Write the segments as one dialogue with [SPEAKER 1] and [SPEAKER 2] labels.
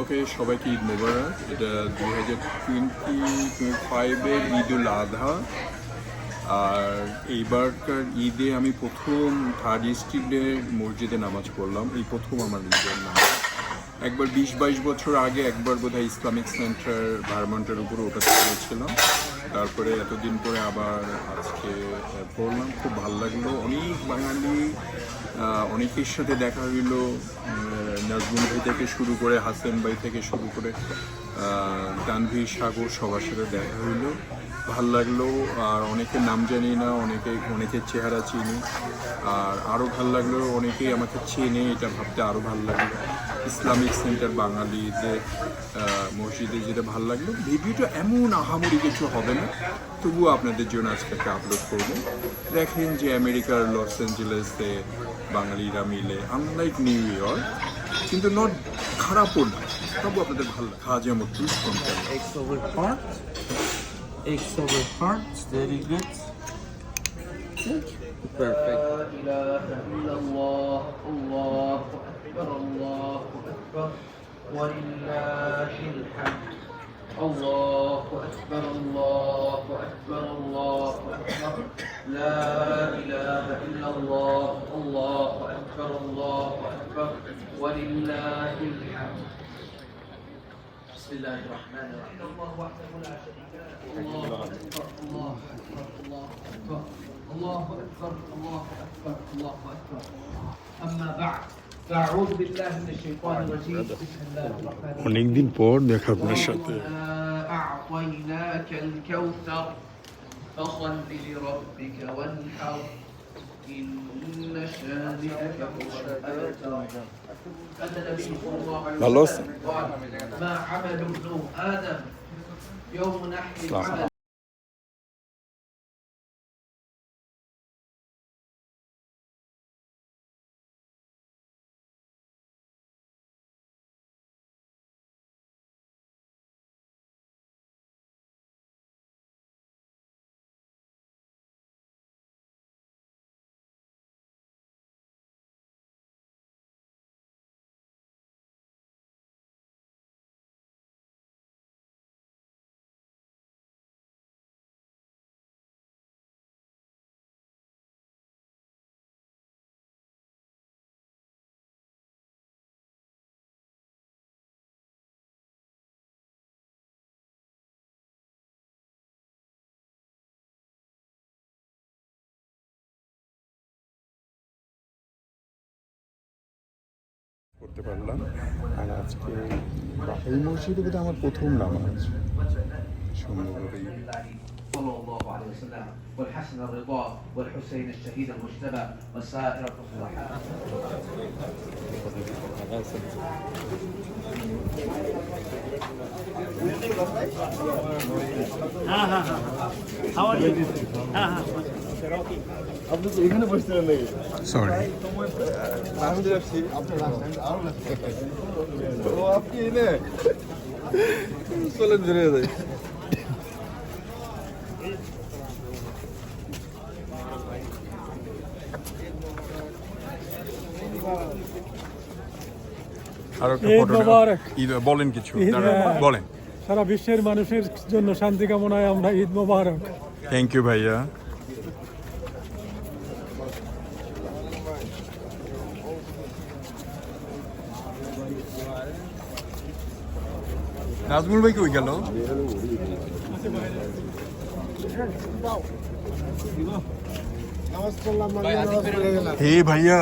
[SPEAKER 1] ওকে সবাইকে ঈদ মোবারক। এটা দুই হাজার টোয়েন্টি টোয়েন্টি ফাইভের ঈদ উল আধা। আর এইবারকার ঈদে আমি প্রথম থার্ড ডিস্ট্রিক্টের মসজিদে নামাজ পড়লাম। এই প্রথম আমার ঈদের নামাজ একবার বিশ বাইশ বছর আগে একবার বোধহয় ইসলামিক সেন্টার ভারমন্টের উপরে ওটাতে করেছিলাম তারপরে এতদিন পরে আবার আজকে পড়লাম। খুব ভালো লাগল। অনেক বাঙালি অনেকের সাথে দেখা হইল নাজমুল ভাই থেকে শুরু করে, হাসেন ভাই থেকে শুরু করে তানভীর সাগর সবার সাথে দেখা হইল। ভালো লাগল। আর অনেকের নাম জানি না, অনেকে, অনেকের চেহারা চিনি। আর আরও ভালো লাগল, অনেকেই আমাকে চেনে, এটা ভাবতে আরও ভালো লাগল। ইসলামিক সেন্টার বাঙালিদের আহ, মসজিদে যেটা ভালো লাগল ভিডিওটা এমন আহামরি কিছু হবে না তবুও আপনাদের জন্য আজকে একটা আপলোড করব দেখেন যে আমেরিকার লস অ্যাঞ্জেলেসে বাঙালিরা মিলে আনলাইক নিউ ইয়র্ক কিন্তু নট খারাপও না তবু আপনাদের ভালো লাগে খাজা Matul
[SPEAKER 2] Eggs over heart. Eggs over heart. Very good. Perfect.
[SPEAKER 3] أكبر الله أكبر ولله الحمد الله أكبر الله أكبر الله أكبر لا إله إلا الله الله أكبر الله أكبر ولله الحمد بسم الله الرحمن الرحيم الله وحده لا شريك له الله أكبر الله أكبر الله أكبر الله أكبر الله أكبر الله أكبر أما بعد فأعوذ بالله من الشيطان الرجيم بسم الله الرحمن الرحيم
[SPEAKER 1] অনেকদিন পর দেখা আপনার সাথে
[SPEAKER 3] إنا أعطيناك الكوثر فصل لربك وانحر إن
[SPEAKER 1] করতে পারলাম আর আজকে এই মসজিদে বোধহয় আমার প্রথম নামাজ সুন্দরভাবেই
[SPEAKER 3] صلى الله عليه وسلم والحسن الرضا والحسين الشهيد المجتبى وسائر الصالحات
[SPEAKER 4] আপনি তো এখানে বসছিলেন নাকি
[SPEAKER 1] সরি
[SPEAKER 4] আমি তো আসছি আপনার আরও ও আপনি এনে চলেন ধরে যাই
[SPEAKER 1] আর একটা ফটো বলেন কিছু
[SPEAKER 5] মোবারক।
[SPEAKER 1] বলেন।
[SPEAKER 5] সারা বিশ্বের মানুষের জন্য শান্তি কামনায় আমরা ঈদ মোবারক।
[SPEAKER 1] থ্যাংক ইউ ভাইয়া। নাজমুল ভাই কই গেল
[SPEAKER 4] নামাজ পড়লাম মানে নামাজ পড়ে গেলাম
[SPEAKER 1] হে ভাইয়া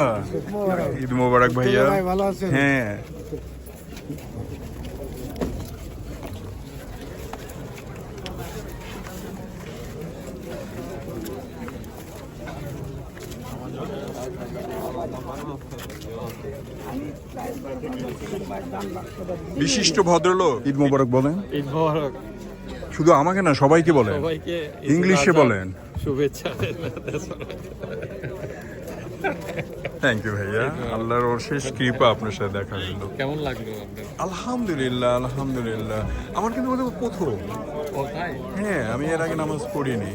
[SPEAKER 1] ঈদ মোবারক ভাইয়া
[SPEAKER 4] ভাই, ভালো আছেন?
[SPEAKER 1] হ্যাঁ বিশিষ্ট ভদ্রলোক। ঈদ মোবারক বলেন।
[SPEAKER 6] ঈদ মোবারক।
[SPEAKER 1] শুধু আমাকে না সবাইকে বলেন।
[SPEAKER 6] সবাইকে
[SPEAKER 1] ইংলিশে বলেন।
[SPEAKER 6] শুভেচ্ছা
[SPEAKER 1] থ্যাংক ইউ ভাইয়া। আল্লাহর অশেষ কৃপা আপনার সাথে দেখা হলো।
[SPEAKER 6] কেমন লাগল
[SPEAKER 1] আলহামদুলিল্লাহ আলহামদুলিল্লাহ। আমার কিন্তু বোধহয় প্রথম। হ্যাঁ আমি এর আগে নামাজ পড়িনি।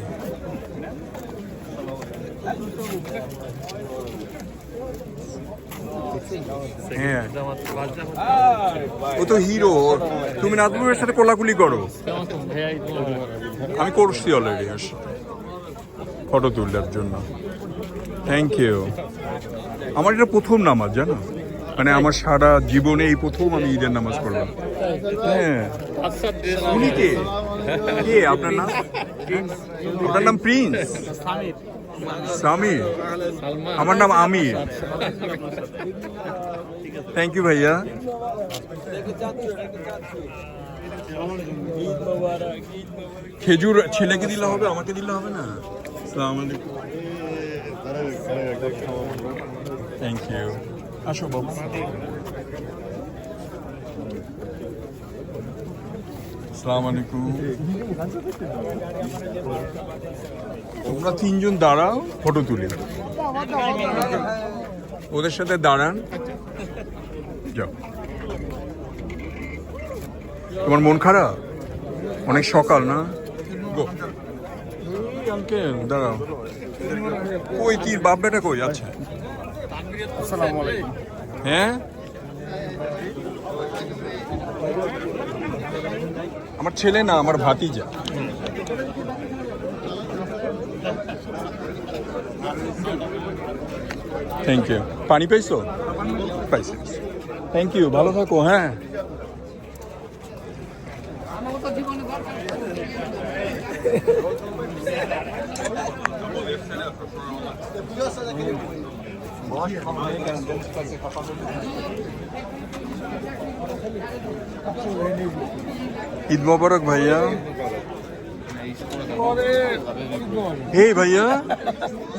[SPEAKER 1] হ্যাঁ। ও তো হিরো তুমি নাজমুলের সাথে কোলাকুলি করো। আমি করছি অলরেডি ফটো তোলার জন্য। থ্যাংক ইউ আমার এটা প্রথম নামাজ, জানো? মানে আমার সারা জীবনে এই প্রথম আমি ঈদের নামাজ পড়লাম। হ্যাঁ। উনি কে? কে? আপনার নাম? আপনার নাম প্রিন্স?
[SPEAKER 6] সালমান
[SPEAKER 1] আমার নাম আমির। থ্যাংক ইউ ভাইয়া। খেজুর ছেলেকে দিলে হবে, আমাকে দিলে হবে না? সালাম আলাইকুম। থ্যাংক ইউ আসো, বাবু। আলাইকুম। তোমরা তিনজন দাঁড়াও ফটো তুলি। ওদের সাথে দাঁড়ান। যাও। তোমার মন খারাপ? অনেক সকাল না? গো। আঙ্কেল দাঁড়াও। কই কি বাপ বেটা কই? আচ্ছা। হ্যাঁ? আমার ছেলে না, আমার ভাতিজা। থ্যাংক ইউ পানি পাইছো? পাইছি থ্যাংক ইউ ভালো থাকো হ্যাঁ। ঈদ মোবারক ভাইয়া। এই ভাইয়া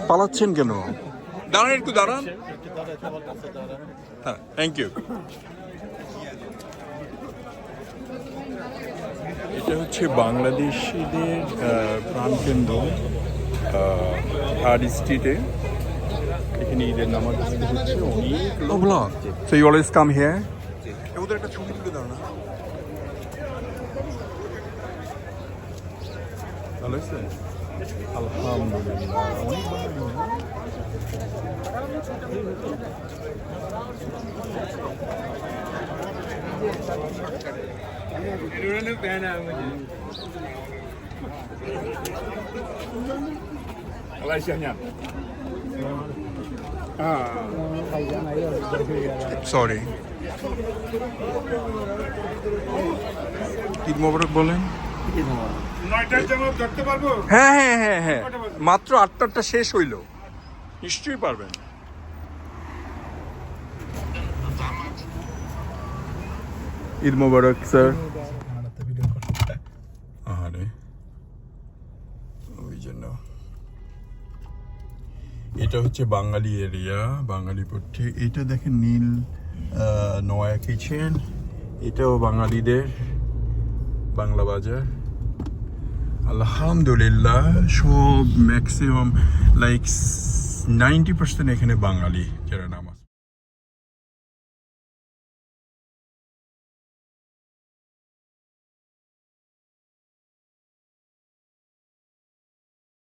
[SPEAKER 1] পালাচ্ছেন কেন? দাঁড়ান একটু দাঁড়ান। হ্যাঁ থ্যাংক ইউ এটা হচ্ছে বাংলাদেশিদের প্রাণকেন্দ্র থার্ড স্ট্রিটে এখানে ঈদের নামাজ হচ্ছে অনেক so you always come here ওদের একটা ছবি তুলে দাও না ভালো হয়েছে আলহামদুলিল্লাহ অনেক ভালো সরি ঈদ মোবারক বলেন। হ্যাঁ হ্যাঁ হ্যাঁ হ্যাঁ। মাত্র আটটাটা শেষ হইল। নিশ্চয়ই পারবেন। ঈদ মোবারক, স্যার। আরে ওই জন্য। এটা হচ্ছে বাঙালি এরিয়া বাঙালি পট্টি এটা দেখেন নীল নয়া কিচেন। এটাও বাঙালিদের বাংলা বাজার। আলহামদুলিল্লাহ, সব ম্যাক্সিমাম লাইক নাইনটি পার্সেন্ট এখানে বাঙালি যারা নামাজ